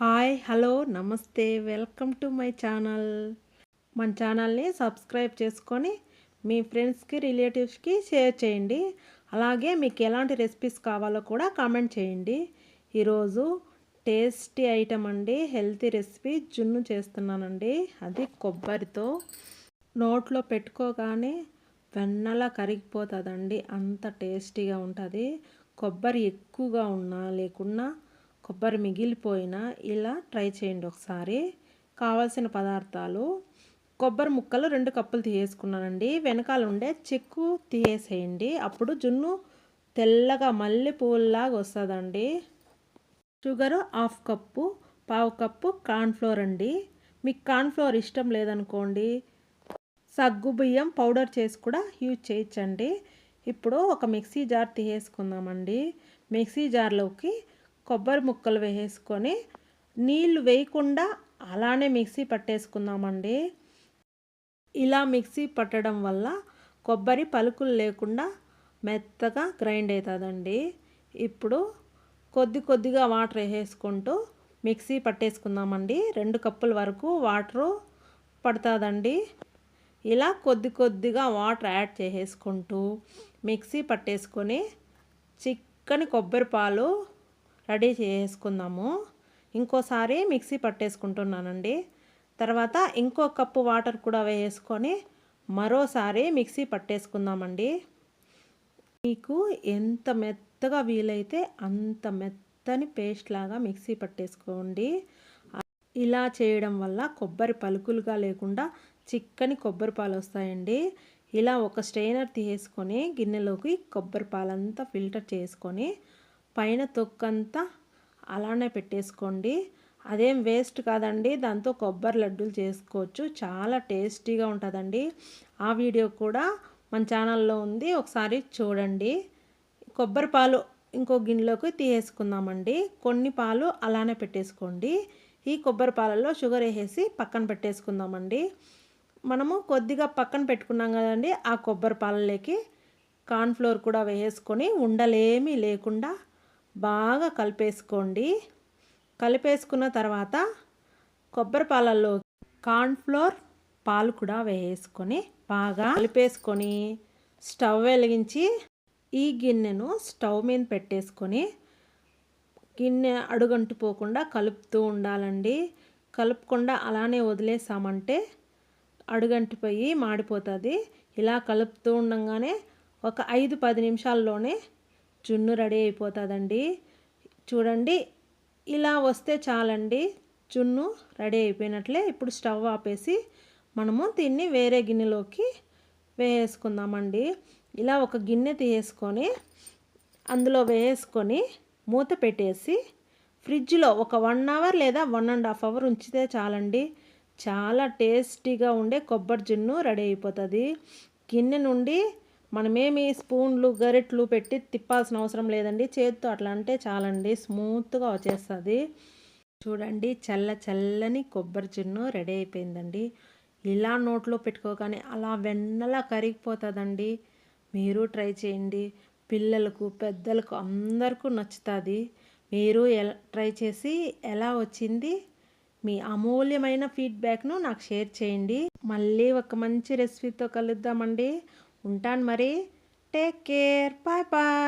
Hi hello నమస్తే welcome to my channel. మన ఛానల్ని సబ్స్క్రైబ్ చేసుకొని మీ ఫ్రెండ్స్కి రిలేటివ్స్కి షేర్ చేయండి. అలాగే మీకు ఎలాంటి రెసిపీస్ కావాలో కూడా కామెంట్ చేయండి. ఈరోజు టేస్టీ ఐటమ్ అండి హెల్తీ రెసిపీ జున్ను చేస్తున్నానండి. అది కొబ్బరితో నోట్లో పెట్టుకోగానే వెన్నలా కరిగిపోతుందండి. అంత టేస్టీగా ఉంటుంది. కొబ్బరి ఎక్కువగా ఉన్నా లేకున్నా కొబ్బరి మిగిలిపోయినా ఇలా ట్రై చేయండి ఒకసారి. కావాల్సిన పదార్థాలు. కొబ్బరి ముక్కలు రెండు కప్పులు తీసేసుకున్నానండి. వెనకాల ఉండే చెక్కు తీసేసేయండి. అప్పుడు జున్ను తెల్లగా మల్లె పువ్వులాగా వస్తుందండి. షుగర్ హాఫ్ కప్పు పావు కప్పు కార్న్ఫ్లోర్ అండి. మీకు కార్న్ఫ్లోర్ ఇష్టం లేదనుకోండి సగ్గు బియ్యం పౌడర్ చేసి కూడా యూజ్ చేయొచ్చండి. ఇప్పుడు ఒక మిక్సీ జార్ తీసేసుకుందామండి. మిక్సీ జార్లోకి కొబ్బరి ముక్కలు వేసేసుకొని నీళ్ళు వేయకుండా అలానే మిక్సీ పట్టేసుకుందామండి. ఇలా మిక్సీ పట్టడం వల్ల కొబ్బరి పలుకులు లేకుండా మెత్తగా గ్రైండ్ అవుతుందండి. ఇప్పుడు కొద్ది కొద్దిగా వాటర్ వేసేసుకుంటూ మిక్సీ పట్టేసుకుందామండి. రెండు కప్పుల వరకు వాటరు పడుతుందండి. ఇలా కొద్ది కొద్దిగా వాటర్ యాడ్ చేసేసుకుంటూ మిక్సీ పట్టేసుకొని చిక్కని కొబ్బరి పాలు రెడీ చేసుకుందాము. ఇంకోసారి మిక్సీ పట్టేసుకుంటున్నానండి. తర్వాత ఇంకో కప్పు వాటర్ కూడా వేసుకొని మరోసారి మిక్సీ పట్టేసుకుందామండి. మీకు ఎంత మెత్తగా వీలైతే అంత మెత్తని పేస్ట్ లాగా మిక్సీ పట్టేసుకోండి. ఇలా చేయడం వల్ల కొబ్బరి పలుకులుగా లేకుండా చిక్కని కొబ్బరి పాలు వస్తాయండి. ఇలా ఒక స్ట్రైనర్ తీసేసుకొని గిన్నెలోకి కొబ్బరి పాలంతా ఫిల్టర్ చేసుకొని పైన తొక్కంతా అలానే పెట్టేసుకోండి. అదేం వేస్ట్ కాదండి. దాంతో కొబ్బరి లడ్డూలు చేసుకోవచ్చు. చాలా టేస్టీగా ఉంటుందండి. ఆ వీడియో కూడా మన ఛానల్లో ఉంది. ఒకసారి చూడండి. కొబ్బరి పాలు ఇంకో గిన్నెలోకి తీసేసుకుందామండి. కొన్ని పాలు అలానే పెట్టేసుకోండి. ఈ కొబ్బరి పాలలో షుగర్ వేసేసి పక్కన పెట్టేసుకుందామండి. మనము కొద్దిగా పక్కన పెట్టుకున్నాం కదండి. ఆ కొబ్బరి పాలలోకి కార్న్ఫ్లోర్ కూడా వేసుకొని ఉండలేమీ లేకుండా బాగా కలిపేసుకోండి. కలిపేసుకున్న తర్వాత కొబ్బరి పాలల్లో కార్న్ఫ్లోర్ పాలు కూడా వేసుకొని బాగా కలిపేసుకొని స్టవ్ వెలిగించి ఈ గిన్నెను స్టవ్ మీద పెట్టేసుకొని గిన్నె అడుగంటుపోకుండా కలుపుతూ ఉండాలండి. కలుపకుండా అలానే వదిలేసామంటే అడుగంటిపోయి మాడిపోతుంది. ఇలా కలుపుతూ ఉండగానే ఒక ఐదు పది నిమిషాల్లోనే జున్ను రెడీ అయిపోతుందండి. చూడండి ఇలా వస్తే చాలండి. జున్ను రెడీ అయిపోయినట్లే ఇప్పుడు స్టవ్ ఆపేసి మనము దీన్ని వేరే గిన్నెలోకి వేసుకుందామండి. ఇలా ఒక గిన్నె తీసేసుకొని అందులో వేసుకొని మూత పెట్టేసి ఫ్రిడ్జ్లో ఒక వన్ అవర్ లేదా వన్ అండ్ హాఫ్ అవర్ ఉంచితే చాలండి. చాలా టేస్టీగా ఉండే కొబ్బరి జున్ను రెడీ అయిపోతుంది. గిన్నె నుండి మనమేమి స్పూన్లు గరిట్లు పెట్టి తిప్పాల్సిన అవసరం లేదండి. చేతితో అట్లా అంటే చాలండి స్మూత్గా వచ్చేస్తుంది. చూడండి చల్ల చల్లని కొబ్బరి చిన్ను రెడీ అయిపోయిందండి. ఇలా నోట్లో పెట్టుకోగానే అలా వెన్నలా కరిగిపోతుందండి. మీరు ట్రై చేయండి. పిల్లలకు పెద్దలకు అందరికీ నచ్చుతుంది. మీరు ఎలా ట్రై చేసి ఎలా వచ్చింది? మీ అమూల్యమైన ఫీడ్బ్యాక్ను నాకు షేర్ చేయండి. మళ్ళీ ఒక మంచి రెసిపీతో కలుద్దామండి. ఉంటాను మరి. Take care bye bye